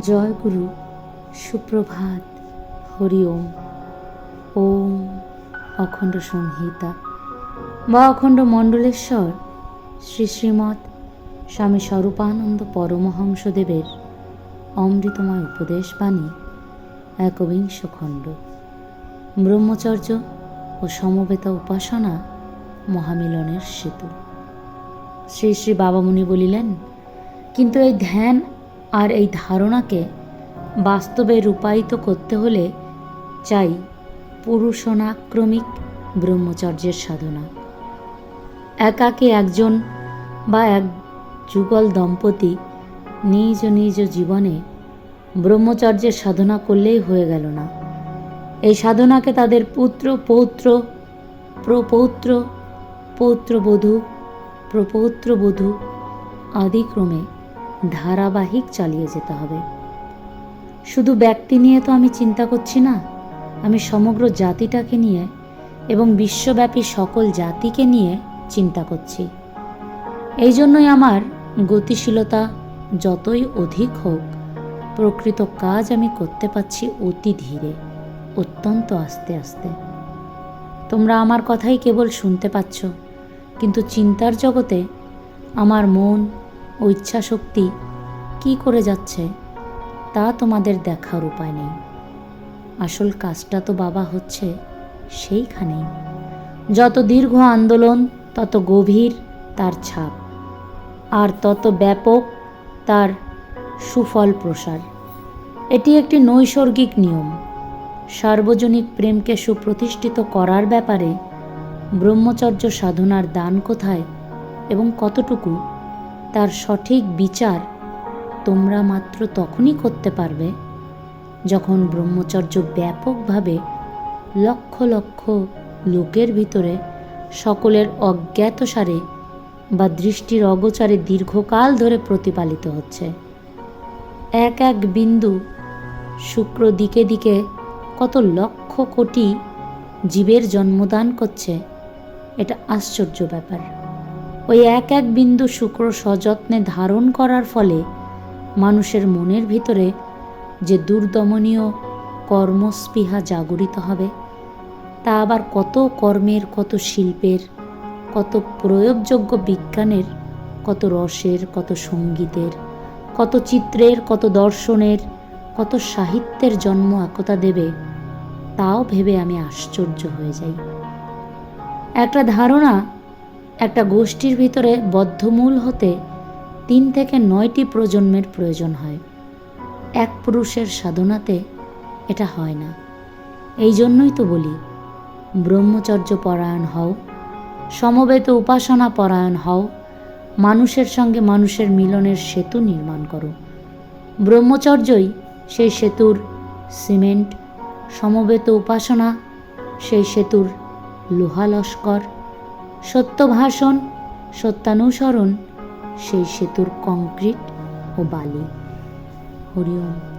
জয় গুরু সুপ্রভাত, হরি ওম। ওম অখণ্ড সংহিতা। বা অখণ্ড মণ্ডলেশ্বর, শ্রী শ্রীমৎ স্বামী স্বরূপানন্দ পরমহংসদেবের অমৃতময় উপদেশ বাণী, একবিংশ খণ্ড। ব্রহ্মচর্য ও সমবেতা উপাসনা, মহামিলনের সেতু। শ্রী শ্রী বাবামুনি বলিলেন, কিন্তু এই ধ্যান আর এই ধারণাকে বাস্তবে রূপায়িত করতে হলে চাই পুরুষনাক্রমিক ব্রহ্মচর্যের সাধনা। একাকে একজন বা এক যুগল দম্পতি নিজ নিজ জীবনে ব্রহ্মচর্যের সাধনা করলেই হয়ে গেল না। এই সাধনাকে তাদের পুত্র, পৌত্র, প্রপৌত্র, পৌত্রবধূ, প্রপৌত্রবধূ আদিক্রমে ধারাবাহিক চালিয়ে যেতে হবে। শুধু ব্যক্তি নিয়ে তো আমি চিন্তা করছি না, আমি সমগ্র জাতিটাকে নিয়ে এবং বিশ্বব্যাপী সকল জাতিকে নিয়ে চিন্তা করছি। এই জন্যই আমার গতিশীলতা যতই অধিক হোক, প্রকৃত কাজ আমি করতে পারছি অতি ধীরে, অত্যন্ত আস্তে আস্তে। তোমরা আমার কথাই কেবল শুনতে পাচ্ছ, কিন্তু চিন্তার জগতে আমার মন ও ইচ্ছাশক্তি কি করে যাচ্ছে, তা তোমাদের দেখার উপায় নেই। আসল কাজটা তো বাবা হচ্ছে সেইখানেই। যত দীর্ঘ আন্দোলন, তত গভীর তার ছাপ। আর তত ব্যাপক তার সুফল প্রসার। এটি একটি নৈসর্গিক নিয়ম। সার্বজনিক প্রেমকে সুপ্রতিষ্ঠিত করার ব্যাপারে ব্রহ্মচর্য সাধনার দান কোথায় এবং কতটুকু তার সঠিক বিচার তোমরা মাত্র তখনই করতে পারবে যখন ব্রহ্মচর্য ব্যাপকভাবে লক্ষ লক্ষ লোকের ভিতরে সকলের অজ্ঞাতসারে বা দৃষ্টির অগোচারে দীর্ঘকাল ধরে প্রতিপালিত হচ্ছে। এক এক বিন্দু শুক্র দিকে দিকে কত লক্ষ কোটি জীবের জন্মদান করছে, এটা আশ্চর্য ব্যাপার। ওই এক এক বিন্দু শুক্র সযত্নে ধারণ করার ফলে মানুষের মনের ভিতরে যে দুর্দমনীয় কর্মস্পৃহা জাগরিত হবে, তা আবার কত কর্মের, কত শিল্পের, কত প্রয়োগযোগ্য বিজ্ঞানের, কত রসের, কত সঙ্গীতের, কত চিত্রের, কত দর্শনের, কত সাহিত্যের জন্ম একতা দেবে, তাও ভেবে আমি আশ্চর্য হয়ে যাই। একটা ধারণা একটা গোষ্ঠীর ভিতরে বদ্ধমূল হতে তিন থেকে নয়টি প্রজন্মের প্রয়োজন হয়। এক পুরুষের সাধনাতে এটা হয় না। এই জন্যই তো বলি, ব্রহ্মচর্য পরায়ণ হও, সমবেত উপাসনা পরায়ণ হও, মানুষের সঙ্গে মানুষের মিলনের সেতু নির্মাণ করো। ব্রহ্মচর্যই সেই সেতুর সিমেন্ট, সমবেত উপাসনা সেই সেতুর লোহা লস্কর সত্যভাষণ সত্যানুসরণ সেই সেতুর কংক্রিট ও বালি। হরিওম